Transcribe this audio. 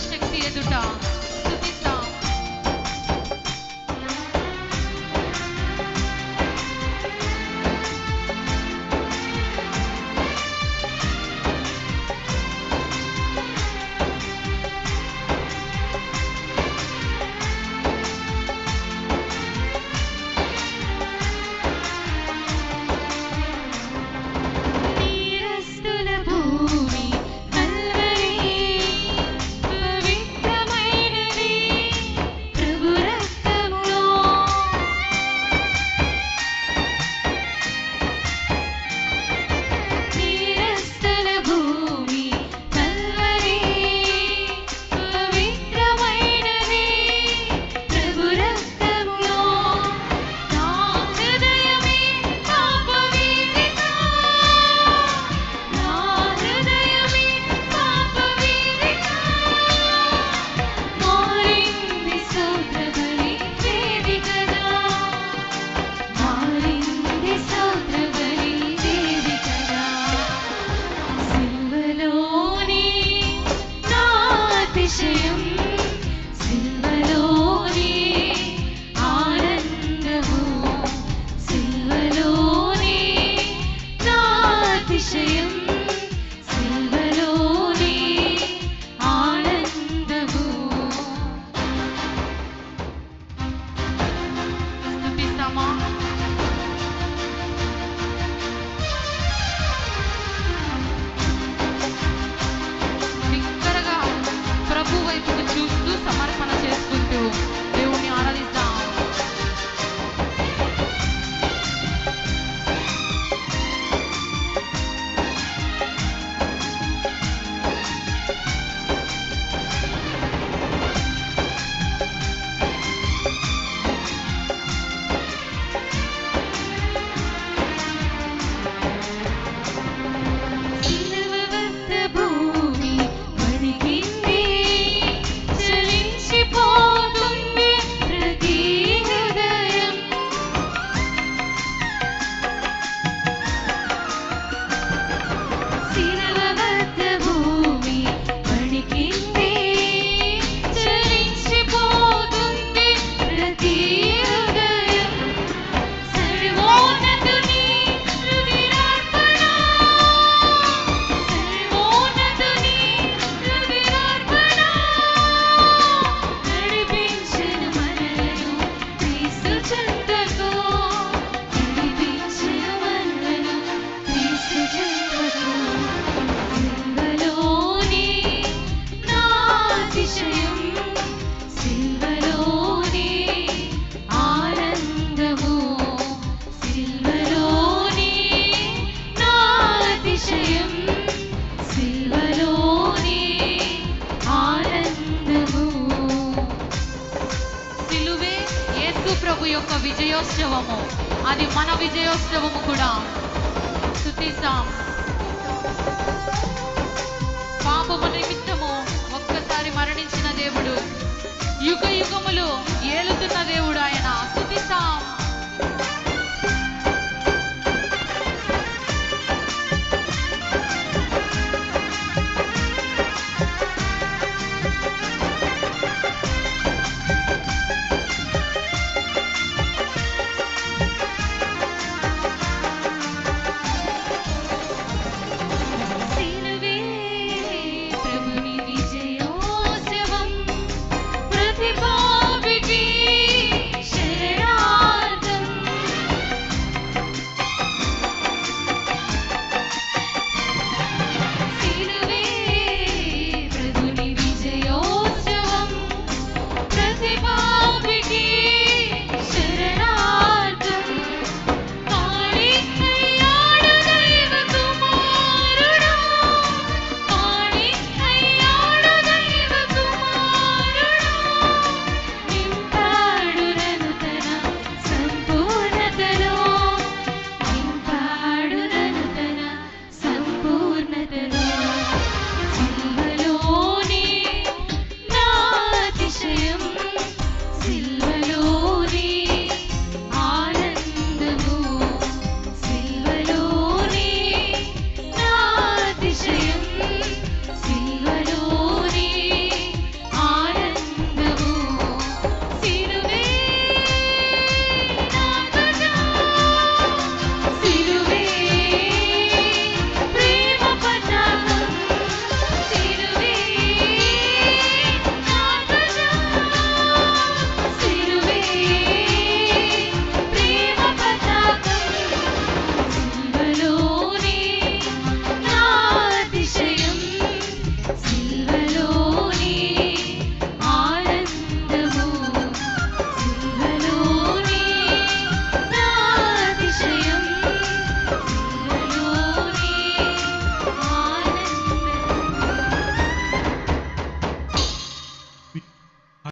शक्ति है तू యొక్క విజయోత్సవము. అది మన విజయోత్సవము కూడా. స్థుతిస్తాం పాపము నిమిత్తము ఒక్కసారి మరణించిన దేవుడు